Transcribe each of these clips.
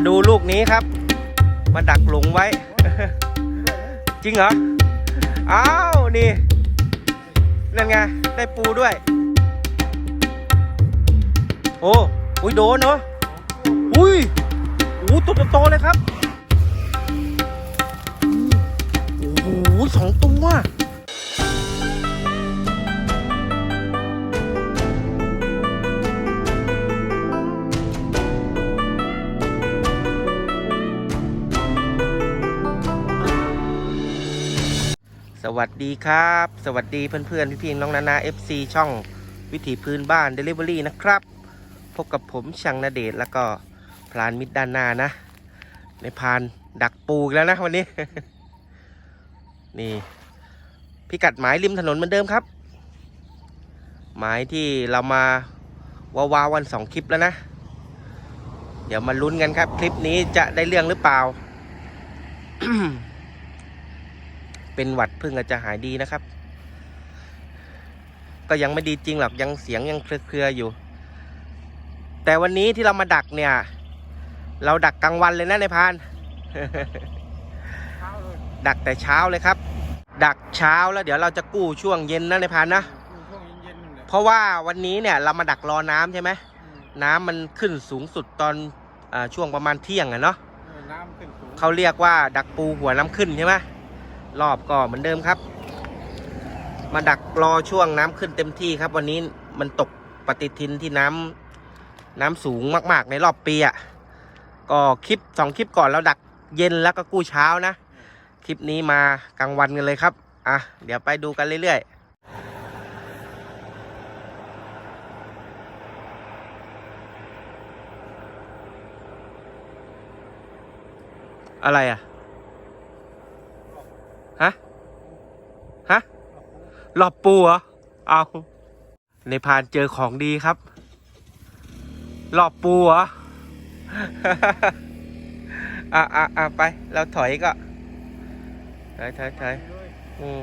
มาดูลูกนี้ครับ มาดักหลงไว้ จริงเหรอ อ้าว นี่ นั่นไง ได้ปูด้วย โอ้อุ้ยโดนเนาะอุ้ยโอ้ตัวโตเลยครับ โอ้โหสองตัว วัสดีครับ สวัสดีเพื่อนๆ พี่ๆน้องนานา FC ช่องวิถีพื้นบ้าน Delivery นะครับ พบกับผมช่างนาเดชแล้วก็พลานมิดด้านหน้านะ ในพานดักปูแล้วนะวันนี้ นี่ พิกัดหมายริมถนนเหมือนเดิมครับ หมายที่เรามาวาวาวันสองคลิปแล้วนะ เดี๋ยวมาลุ้นกันครับ คลิปนี้จะได้เรื่องหรือเปล่า เป็นหวัดเพิ่งอาจจะหายดีนะครับ ก็ยังไม่ดีจริงหรอกยังเสียงยังเครือๆอยู่ แต่วันนี้ที่เรามาดักเนี่ย เราดักกลางวันเลยนะในายพราน ดักแต่เช้าเลยครับ ดักเช้าแล้วเดี๋ยวเราจะกู้ช่วงเย็นนะในายพรานนะช่วงเย็นๆนั่นแหละเพราะว่าวันนี้เนี่ยเรามาดักรอน้ำใช่ไหมอืมน้ำมันขึ้นสูงสุดตอนอาช่วงประมาณเที่ยงอะเนาะเออน้ำขึ้นสูงเขาเรียกว่าดักปูหัวน้ำขึ้นใช่ไหม รอบก็เหมือนเดิมครับ มาดักรอช่วงน้ำขึ้นเต็มที่ครับ วันนี้มันตกปฏิทินที่น้ำน้ำสูงมาก ๆ ในรอบปีอะ่ะก็คลิปสองคลิปก่อนเราดักเย็นแล้วก็กู้เช้านะ คลิปนี้มากลางวันกันเลยครับ อะ เดี๋ยวไปดูกันเรื่อยๆอะไรอะ ฮะ ฮะ หลอบปูเหรอ เอา ในพานเจอของดีครับ หลอบปูเหรอ อะอะอะไป เราถอยก็ถอยถอยถอยเลยอืม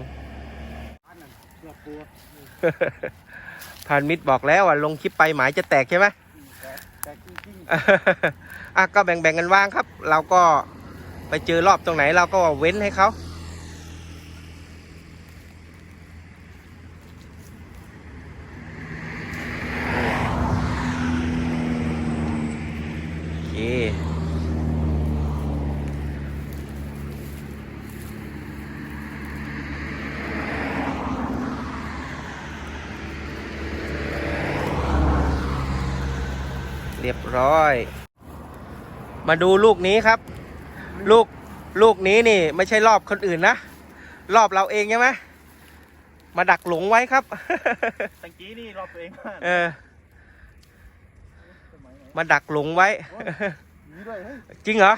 อันนั้นเสื้อปูพานมิตรบอกแล้วอะลงคลิปไปหมายจะแตกใช่ไหมอืมแต่แต่จริงอะก็แบ่งๆกันว่างครับ เราก็ไปเจอรอบตรงไหนเราก็เว้นให้เขาโอเคเรียบร้อย มาดูลูกนี้ครับ ลูกลูกนี้นี่ ไม่ใช่รอบคนอื่นนะ รอบเราเองใช่ไหมมาดักหลงไว้ครับๆตะกี้นี่รอบตัวเองมากเออสมัยไหนมาดักหลงไว้มีด้วยเฮ้ยจริงเหรอ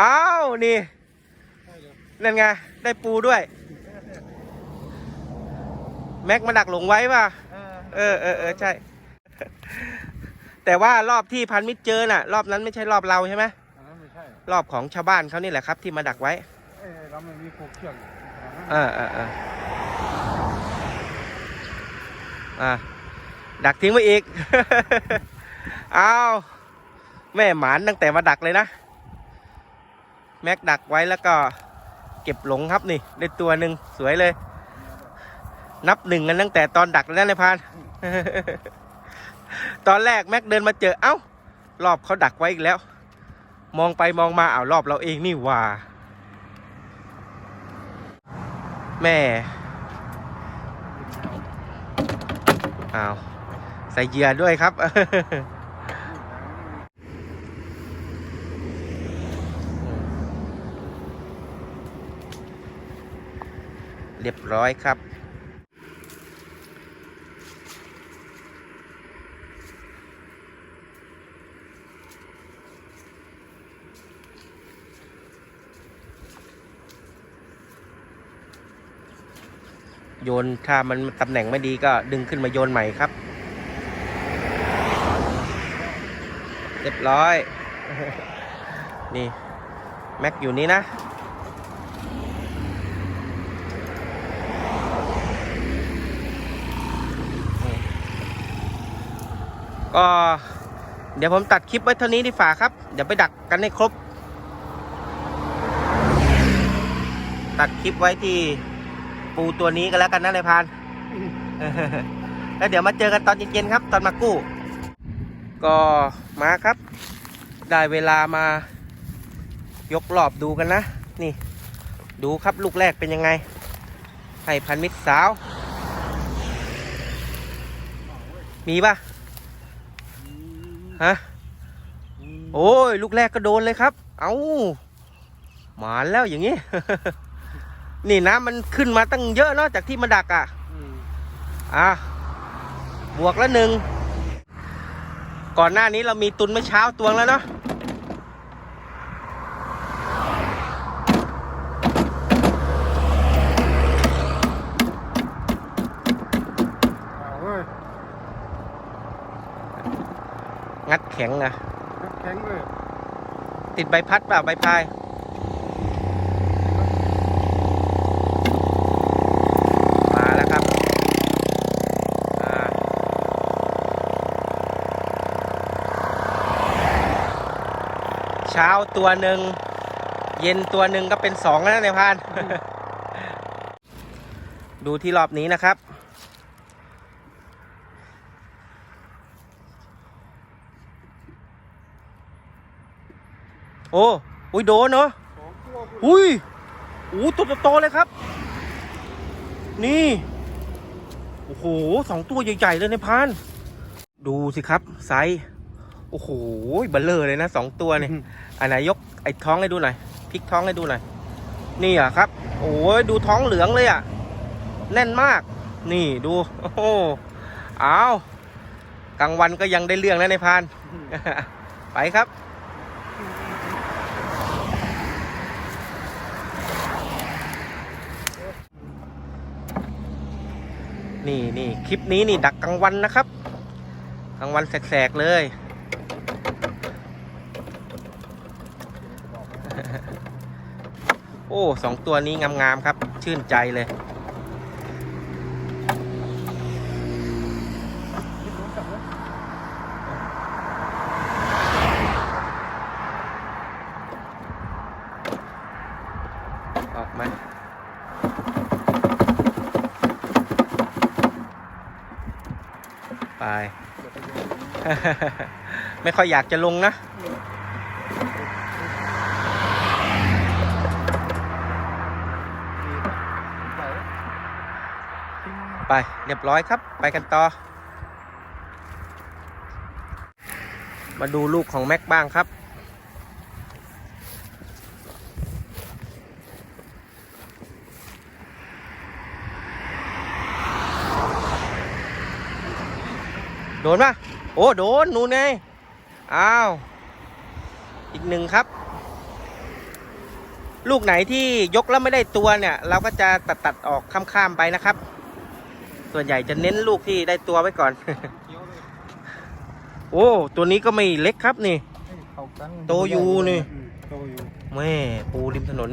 อ้าว นี่ใช่เลยนั่นไง ได้ปูด้วย แม็กมาดักหลงไว้ป่ะ เออเออเออใช่ แต่ว่ารอบที่พันมิตรเจอน่ะ รอบนั้นไม่ใช่รอบเราใช่ไหมอันนั้นไม่ใช่รอบของชาวบ้านเขานี่แหละครับ ที่มาดักไว้เอ้ยเราไม่มีโคกเชือกขนาดนั้นอ่าอ่าอ่าอ่าดักทิ้งไว้อีกอ้าวแม่หมานตั้งแต่มาดักเลยนะ แม็กดักไว้แล้วก็เก็บหลงครับนี่ ได้ตัวหนึ่งสวยเลย นับหนึ่งกันตั้งแต่ตอนดักแล้วนะนายพราน ตอนแรกแม็กเดินมาเจอเอ้า รอบเขาดักไว้อีกแล้ว มองไปมองมาอ้าวรอบเราเองนี่ว่าแม่อ้าวใส่เหยื่อด้วยครับ เรียบร้อยครับ โยนถ้ามันตำแหน่งไม่ดีก็ดึงขึ้นมาโยนใหม่ครับ เรียบร้อย นี่ แม็กอยู่นี่นะ ก็เดี๋ยวผมตัดคลิปไว้เท่านี้ดีฝ่าครับ เดี๋ยวไปดักกันให้ครบ ตัดคลิปไว้ที่ ปูตัวนี้กันแล้วกันนะนายพราน แล้วเดี๋ยวมาเจอกันตอนเย็นๆครับ ตอนมากู้ ก็มาครับ ได้เวลามายกรอบดูกันนะ นี่ ดูครับลูกแรกเป็นยังไง ให้พันมิตรสาว มีปะฮะ โอ้ย ลูกแรกก็โดนเลยครับ เอาหมานแล้วอย่างนี้ นี่นะมันขึ้นมาตั้งเยอะเนาะจากที่มาดักอะอะบวกแล้วหนึ่ง ก่อนหน้านี้เรามีตุนเมื่อเช้าตวงแล้วเนาะเอาเว้ยงัดแข็งอะแข็งเลย ติดใบพัดเปล่าใบพาย มาแล้วครับอ่า เช้าตัวหนึ่งเย็นตัวหนึ่งก็เป็นสองแล้วนะในายพราน ดูที่รอบนี้นะครับ โอ้อุ้ยโดนเนาะสองตัวกูอุ้ยอู้ตัวโตๆเลยครับ นี่ โอ้โหสองตัวใหญ่ ๆ เลยในพาน ดูสิครับ ไซส์ โอ้โหเบลเลอร์เลยนะสองตัวเนี่ยอันไหนยกไอ้ท้องให้ดูหน่อยพลิกท้องให้ดูหน่อยนี่อะครับ โอ้ยดูท้องเหลืองเลยอะแน่นมาก นี่ดูโอ้โหเอากลางวันก็ยังได้เรื่องนะในพาน ไปครับนี่นี่คลิปนี้นี่ดักกลางวันนะครับกลางวันแสกๆเลย โอ้สองตัวนี้งามๆครับ ชื่นใจเลย ออกมาไป ไม่ค่อยอยากจะลงนะ ไปทิ้ง ไปเรียบร้อยครับ ไปกันต่อ มาดูลูกของแม็กบ้างครับ โดนปะโอ้ โดน นูนไง อ้าว อีกหนึ่งครับลูกไหนที่ยกแล้วไม่ได้ตัวเนี่ย เราก็จะตัดตัดออกข้ามๆไปนะครับ ส่วนใหญ่จะเน้นลูกที่ได้ตัวไว้ก่อนเคี้ยวเลยโอ้ ตัวนี้ก็ไม่เล็กครับนี่ให้เข้ากันโตอยู่นี่อืมโตอยู่แม่ปูริมถนน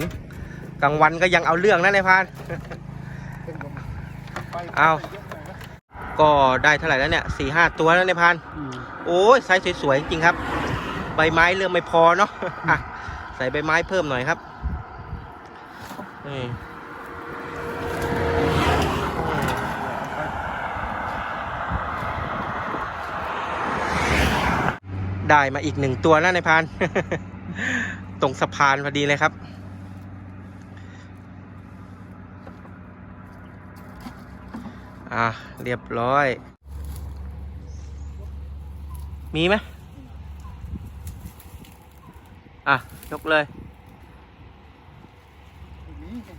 กลางวันก็ยังเอาเรื่องนะนายพรานเป็นผมไปเอาไปยกหน่อยนะก็ได้เท่าไหร่แล้วเนี่ยสี่ห้าตัวแล้วนายพรานอืมโอ้ยไซส์สวยๆจริงครับ ใบไม้เริ่มไม่พอเนาะ อะ ใส่ใบไม้เพิ่มหน่อยครับนี่ ได้มาอีกหนึ่งตัวแล้วในพาน ตรงสะพานพอดีเลยครับ อะ เรียบร้อย มีไหมอะ ยกเลย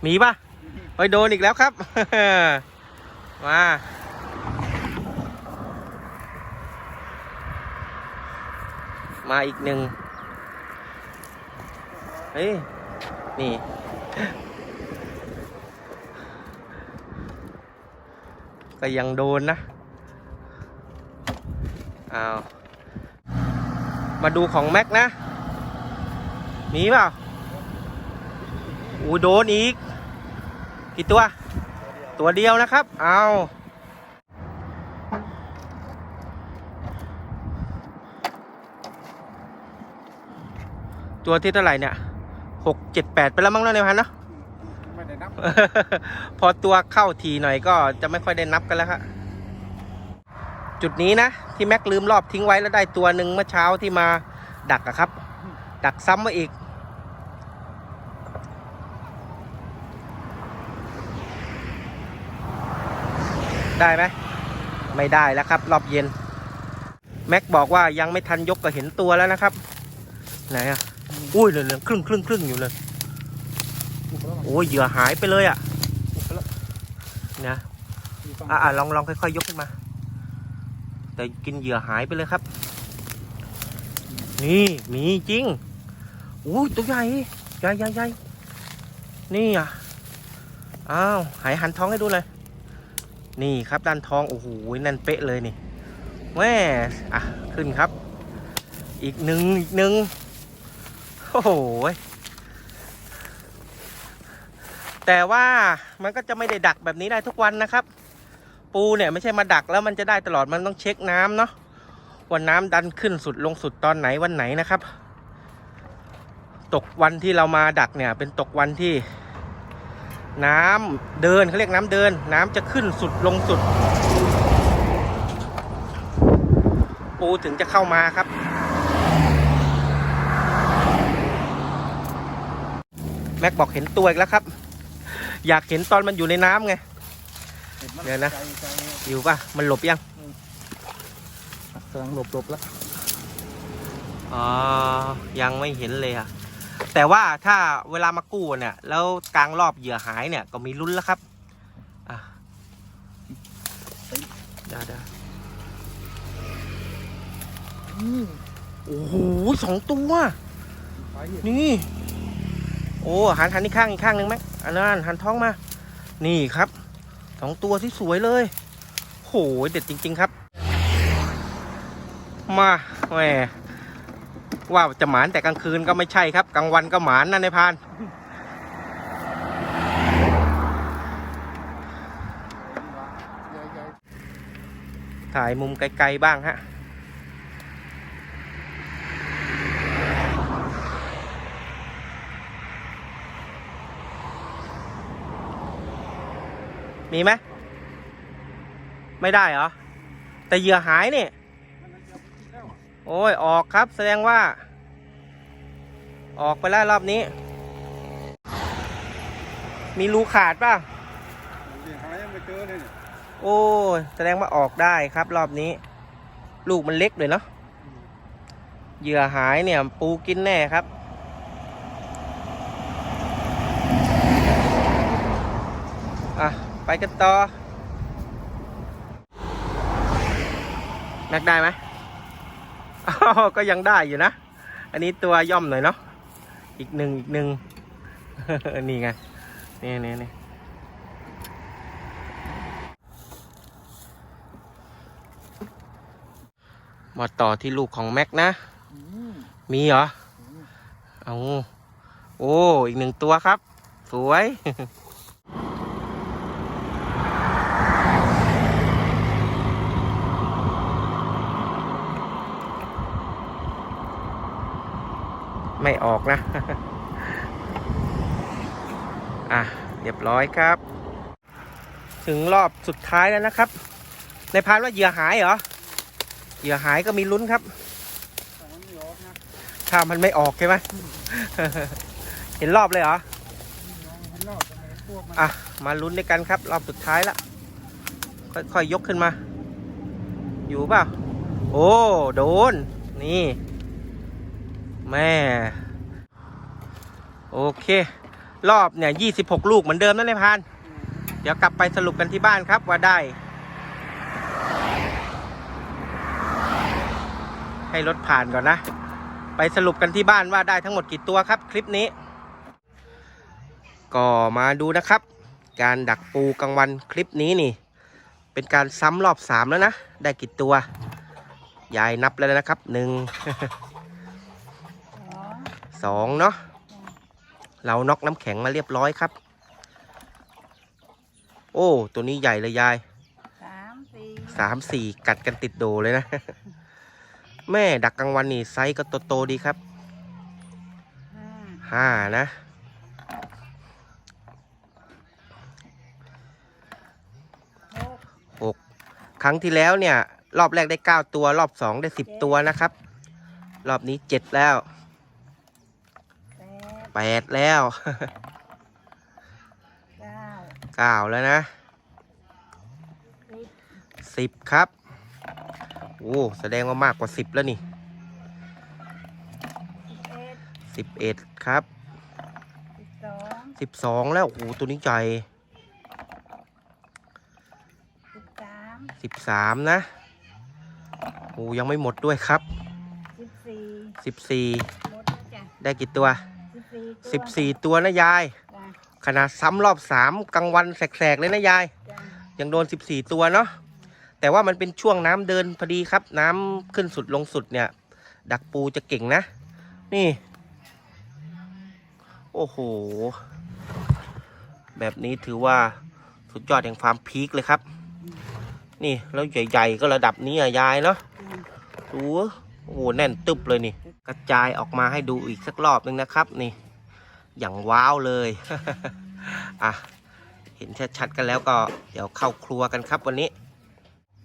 มีป่ะ ไปโดนอีกแล้วครับ มา มาอีกหนึ่งเฮ้ย นี่ ก็ยังโดนนะอ้าวมาดูของแม็กนะ มีเปล่าอู้โดนอีก กี่ตัว ตัวเดียวนะครับ เอา ตัวที่เท่าไหร่เนี่ยหกเจ็ดแปดไปแล้วมั้งเนาะในพันเนาะไม่ได้นับ พอตัวเข้าทีหน่อยก็จะไม่ค่อยได้นับกันแล้วครับจุดนี้นะที่แม็กลืมรอบทิ้งไว้แล้วได้ตัวหนึ่งเมื่อเช้าที่มาดักอะครับ ดักซ้ำมาอีก ได้ไหมไม่ได้แล้วครับ รอบเย็น แม็กบอกว่ายังไม่ทันยกก็เห็นตัวแล้วนะครับ ไหนอะ อุ้ยเหลืองๆครึ่งครึ่งครึ่งอยู่เลยบุกแล้วโอ้ยเหยื่อหายไปเลยอะบุกแล้วนะอยู่ฝั่งอะอะลองลองค่อยๆยกขึ้นมา แต่กินเหยื่อหายไปเลยครับ นี่มีจริงอุ้ยตัวใหญ่ใหญ่ใหญ่ใหญ่นี่อะอ้าวหายหันท้องให้ดูเลยนี่ครับด้านท้องโอ้โหนั่นเป๊ะเลยนี่แม่อะขึ้นครับ อีกหนึ่งอีกหนึ่ง โอ้โห แต่ว่ามันก็จะไม่ได้ดักแบบนี้ได้ทุกวันนะครับ ปูเนี่ยไม่ใช่มาดักแล้วมันจะได้ตลอดมันต้องเช็คน้ำเนาะว่าน้ำดันขึ้นสุดลงสุดตอนไหนวันไหนนะครับ ตกวันที่เรามาดักเนี่ย เป็นตกวันที่ น้ำเดินเขาเรียกน้ำเดิน น้ำจะขึ้นสุดลงสุด ปูถึงจะเข้ามาครับ แม็กบอกเห็นตัวอีกแล้วครับ อยากเห็นตอนมันอยู่ในน้ำไงห็มัเดี๋ยวนะไกลไกลอยู่ป่ะ มันหลบยังกำลังหลบหลบแล้วอ๋อ ยังไม่เห็นเลยอะแต่ว่าถ้าเวลามากู้เนี่ย แล้วกลางรอบเหยื่อหายเนี่ยก็มีลุ้นแล้วครับอะเดี๋ยวเดี๋ยวอืมโอ้โหสองตัวไปนี่ โอ้หันหันอีกข้างอีกข้างหนึ่งไหมอันนั้นหันท้องมา นี่ครับสองตัวที่สวยเลยโหเด็ดจริง ๆ ครับ มาแหมว่าจะหมานแต่กลางคืนก็ไม่ใช่ครับ กลางวันก็หมานนะในพาน ถ่ายมุมไกล ๆ บ้างฮะ มีไหมไม่ได้เหรอ แต่เหยื่อหายนี่ โอ้ย ออกครับ แสดงว่า ออกไปแล้วรอบนี้ มีรูขาดป่ะโอ้ย แสดงว่าออกได้ครับ รอบนี้ ลูกมันเล็กเลยเนาะเหยื่อหายเนี่ย ปูกินแน่ครับ อะ ไปกันต่อ แม็กได้ไหมอ้าวก็ยังได้อยู่นะ อันนี้ตัวย่อมหน่อยเนาะ อีกหนึ่งอีกหนึ่งนี่ไง นี่นี่นี่มาต่อที่ลูกของแม็กนะอืมมีเหรอ เอา โอ้ อีกหนึ่งตัวครับ สวย ไม่ออกนะ อะ เรียบร้อยครับ ถึงรอบสุดท้ายแล้วนะครับ ในพานว่าเหยื่อหายเหรอ เหยื่อหายก็มีลุ้นครับ ถ้ามันไม่ออกใช่ไหมเห็นรอบเลยเหรออะ มาลุ้นด้วยกันครับ รอบสุดท้ายละ ค่อยๆยกขึ้นมา อยู่เปล่า โอ้ โดน นี่ แม่ โอเค รอบเนี่ยยี่สิบหกลูกเหมือนเดิมนั่นเลยพาน เดี๋ยวกลับไปสรุปกันที่บ้านครับว่าได้ ให้รถผ่านก่อนนะ ไปสรุปกันที่บ้านว่าได้ทั้งหมดกี่ตัวครับ คลิปนี้ ก็มาดูนะครับ การดักปูกลางวันคลิปนี้นี่ เป็นการซ้ำรอบสามแล้วนะ ได้กี่ตัว ยายนับแล้วนะครับหนึ่ง สองเนาะเราน็อกน้ำแข็งมาเรียบร้อยครับ โอ้ ตัวนี้ใหญ่เลยยายสามสี่สามสี่กัดกันติดโดเลยนะ แม่ดักกลางวันนี่ไซส์ก็โตๆดีครับห้านะหกหก ครั้งที่แล้วเนี่ย รอบแรกได้เก้าตัว รอบสองได้สิบตัวนะครับ รอบนี้เจ็ดแล้ว แปดแปดแล้วเก้าเก้าแล้วนะสิบสิบครับ โอ้แสดงว่ามากกว่าสิบแล้วนี่สิบเอ็ดสิบเอ็ดครับสิบสองสิบสองแล้ว โอ้ตัวนี้ใหญ่สิบสามสิบสามนะ โอ้ยังไม่หมดด้วยครับสิบสี่สิบสี่หมดแล้วจ้ะได้กี่ตัว สิบสี่ตัวสิบสี่ตัวนะยาย จ้ะขนาดซ้ำรอบสามกลางวันแสกๆเลยนะยาย จ้ะยังโดน 14 ตัวเนาะ แต่ว่ามันเป็นช่วงน้ำเดินพอดีครับ น้ำขึ้นสุดลงสุดเนี่ย ดักปูจะเก่งนะ นี่ โอ้โห แบบนี้ถือว่าสุดยอดแห่งความพีคเลยครับ นี่แล้วใหญ่ๆก็ระดับนี้อะยายเนาะจ้ะดูโอ้โหแน่นตึบเลยนี่ กระจายออกมาให้ดูอีกสักรอบนึงนะครับ นี่ อย่างว้าวเลยอะเห็นชัดๆกันแล้วก็เดี๋ยวเข้าครัวกันครับวันนี้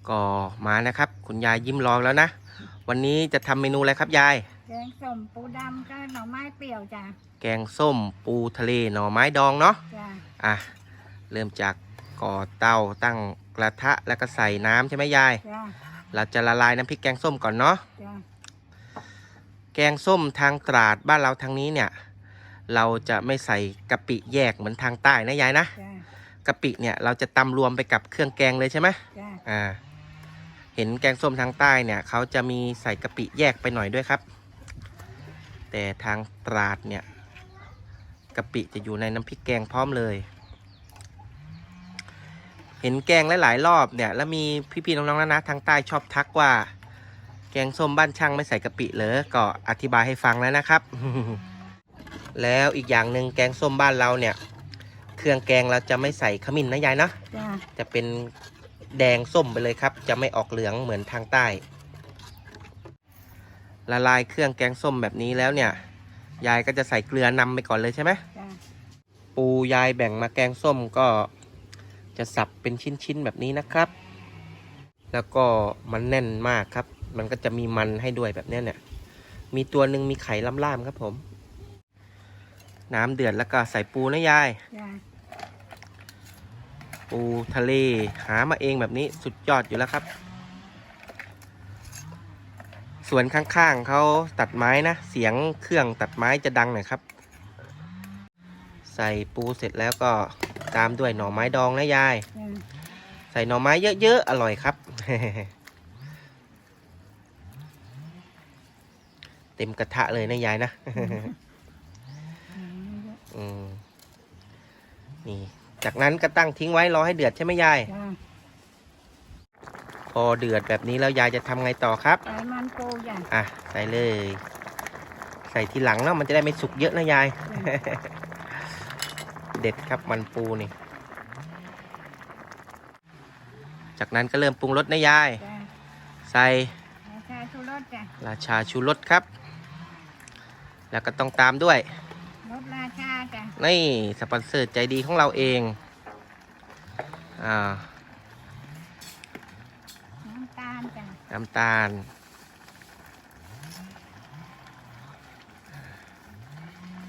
ก็มานะครับ คุณยายยิ้มรองแล้วนะ วันนี้จะทำเมนูอะไรครับยาย แกงส้มปูดำก็หน่อไม้เปรี้ยวจ้ะ แกงส้มปูทะเลหน่อไม้ดองเนาะจ้ะอะเริ่มจากก่อเตาตั้งกระทะแล้วก็ใส่น้ำใช่ไหมยาย จ้ะเราจะละลายน้ำพริกแกงส้มก่อนเนาะ จ้ะ แกงส้มทางตราดบ้านเราทางนี้เนี่ย เราจะไม่ใส่กะปิแยกเหมือนทางใต้นะยายนะจ้ะกะปิเนี่ยเราจะตำรวมไปกับเครื่องแกงเลยใช่ไหมจ้ะอ่า เห็นแกงส้มทางใต้เนี่ยเขาจะมีใส่กะปิแยกไปหน่อยด้วยครับ แต่ทางตราดเนี่ยกะปิจะอยู่ในน้ำพริกแกงพร้อมเลย เห็นแกงหลายๆรอบเนี่ย แล้วมีพี่ๆน้องๆนะนะทางใต้ชอบทักว่า แกงส้มบ้านช่างไม่ใส่กะปิเหรอก็อธิบายให้ฟังแล้วนะครับ แล้วอีกอย่างหนึ่งแกงส้มบ้านเราเนี่ย เครื่องแกงเราจะไม่ใส่ขมิ้นนะยายเนาะจ้ะจะเป็นแดงส้มไปเลยครับ จะไม่ออกเหลืองเหมือนทางใต้ ละลายเครื่องแกงส้มแบบนี้แล้วเนี่ย ยายก็จะใส่เกลือนำไปก่อนเลยใช่ไหมจ้ะปูยายแบ่งมาแกงส้มก็จะสับเป็นชิ้นๆแบบนี้นะครับ แล้วก็มันแน่นมากครับ มันก็จะมีมันให้ด้วยแบบเนี้ยเนี่ย มีตัวหนึ่งมีไข่ล่ามๆครับผม น้ำเดือดแล้วก็ใส่ปูนะยาย จ้ะปูทะเลหามาเองแบบนี้สุดยอดอยู่แล้วครับส่วนข้างๆเขาตัดไม้นะ เสียงเครื่องตัดไม้จะดังหน่อยครับ ใส่ปูเสร็จแล้วก็ตามด้วยหน่อไม้ดองนะยาย จ้ะใส่หน่อไม้เยอะๆ อร่อยครับ เต็มกระทะเลยนะยายนะอืม อืมนี่ จากนั้นก็ตั้งทิ้งไว้รอให้เดือดใช่ไหมยาย จ้ะพอเดือดแบบนี้แล้วยายจะทำไงต่อครับ ใส่มันปูจ้ะอะ ใส่เลย ใส่ทีหลังเนาะมันจะได้ไม่สุกเยอะนะยาย เด็ดครับมันปูนี่ จากนั้นก็เริ่มปรุงรสนะยาย จ้ะใส่ราชาชูรสจ้ะราชาชูรสครับ แล้วก็ต้องตามด้วยรสราชาจ้ะ นี่สปอนเซอร์ใจดีของเราเองอ่าน้ำตาลจ้ะน้ำตาล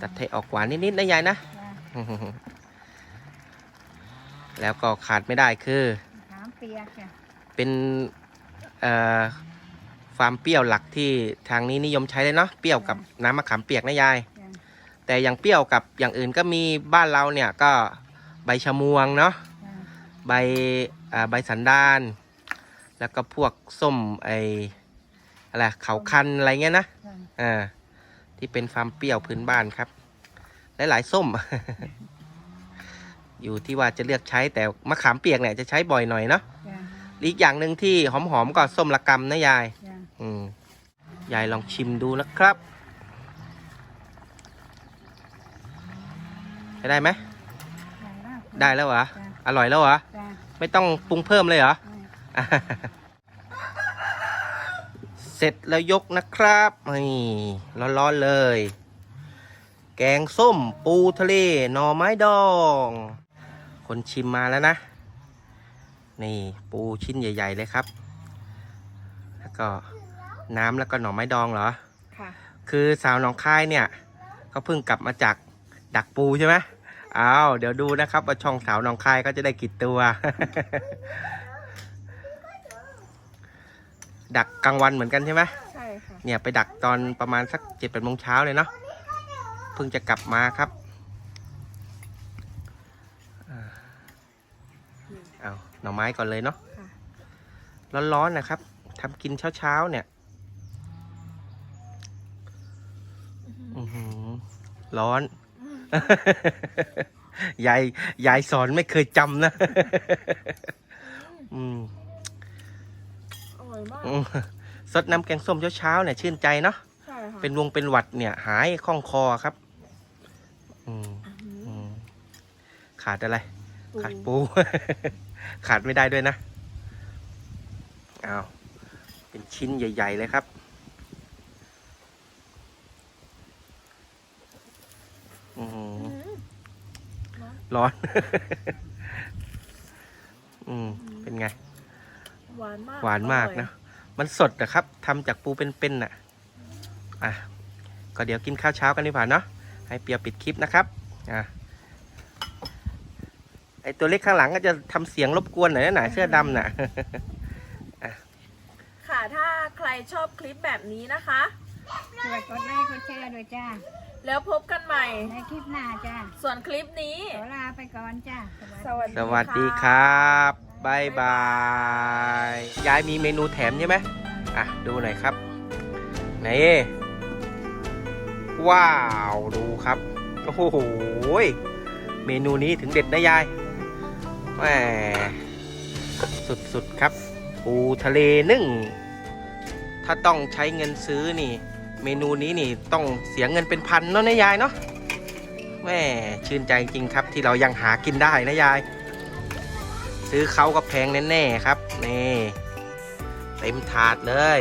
ตัดให้ออกหวานนิดๆนะยายนะ จ้ะแล้วก็ขาดไม่ได้คือขามเปียกจ้ะเป็นเอ่อความเปรี้ยวหลักที่ทางนี้นิยมใช้เลยเนาะเปรี้ยวกับน้ำมะขามเปียกนะยายจ้ะ แต่อย่างเปรี้ยวกับอย่างอื่นก็มีบ้านเราเนี่ยก็ใบชะมวงเนาะจ้ะใบอ่าใบสันดาน แล้วก็พวกส้มไออะไรเขาคันอะไรเงี้ยนะจ้ะอ่าที่เป็นฟาร์มเปรี้ยวพื้นบ้านครับ หลายๆส้ม อยู่ที่ว่าจะเลือกใช้แต่มะขามเปียกเนี่ยจะใช้บ่อยหน่อยเนาะจ้ะอีกอย่างหนึ่งที่หอมๆก็ส้มละกำนะยายจ้ะอืมยายลองชิมดูนะครับ ช้ได้ไหมได้แล้วได้แล้วเหรอจ้ะอร่อยแล้วเหรอจ้ะไม่ต้องปรุงเพิ่มเลยเหรออ่าเสร็จแล้วยกนะครับนี่ร้อนๆเลย แกงส้มปูทะเลหน่อไม้ดอง คนชิมมาแล้วนะ นี่ปูชิ้นใหญ่ ๆ เลยครับ แล้วก็น้ำแล้วก็หน่อไม้ดองเหรอ ค่ะ คือสาวหนองคายเนี่ยเขาเพิ่งกลับมาจากดักปูใช่ไหม อ้าวเดี๋ยวดูนะครับ ว่าช่องสาวหนองคายก็จะได้กี่ตัว ดักกลางวันเหมือนกันใช่ไหมใช่ค่ะ เนี่ยไปดักตอนประมาณสักเจ็ดแปดโมงเช้าเลยเนาะเพิ่งจะกลับมาครับอ่าเอาหน่อไม้ก่อนเลยเนาะค่ะร้อนๆนะครับทำกินเช้าๆเนี่ยอือหือร้อน ยายยายสอนไม่เคยจำนะ อืมอร่อยมากอืมสดน้ำแกงส้มเช้าๆเนี่ยชื่นใจเนาะ ใช่ค่ะเป็นวงเป็นหวัดเนี่ย หายคล่องคอครับ อืมอืมขาดอะไร ขาดปู ขาดไม่ได้ด้วยนะอ้าว เป็นชิ้นใหญ่ ๆ เลยครับ อือหือ ร้อน อืม เป็นไง หวานมากหวานมากนะ มันสดนะครับทำจากปูเป็นๆน่ะ อะ ก็เดี๋ยวกินข้าวเช้ากันดีกว่าเนาะ ให้เปียวปิดคลิปนะครับ อะ ไอตัวเล็กข้างหลังก็จะทำเสียงรบกวนหน่อยนะหน่ะเสื้อดำน่ะ ค่ะ ถ้าใครชอบคลิปแบบนี้นะคะช่วยกดไลค์กดแชร์ด้วยจ้า แล้วพบกันใหม่ ในคลิปหน้าจ้าส่วนคลิปนี้ ขอลาไปก่อนจ้าสวัสดีสวัสดีครับบายบาย ยายมีเมนูแถมใช่ไหมอะ ดูหน่อยครับ ไหน ว้าว ดูครับ โอ้โหยเมนูนี้ถึงเด็ดนะยายแหมสุดๆครับ ปูทะเลนึ่ง ถ้าต้องใช้เงินซื้อนี่ เมนูนี้นี่ต้องเสียเงินเป็นพันเนาะนะยายเนาะแม่ชื่นใจจริงครับที่เรายังหากินได้นะยาย ซื้อเขาก็แพงแน่ๆครับนี่เต็มถาดเลย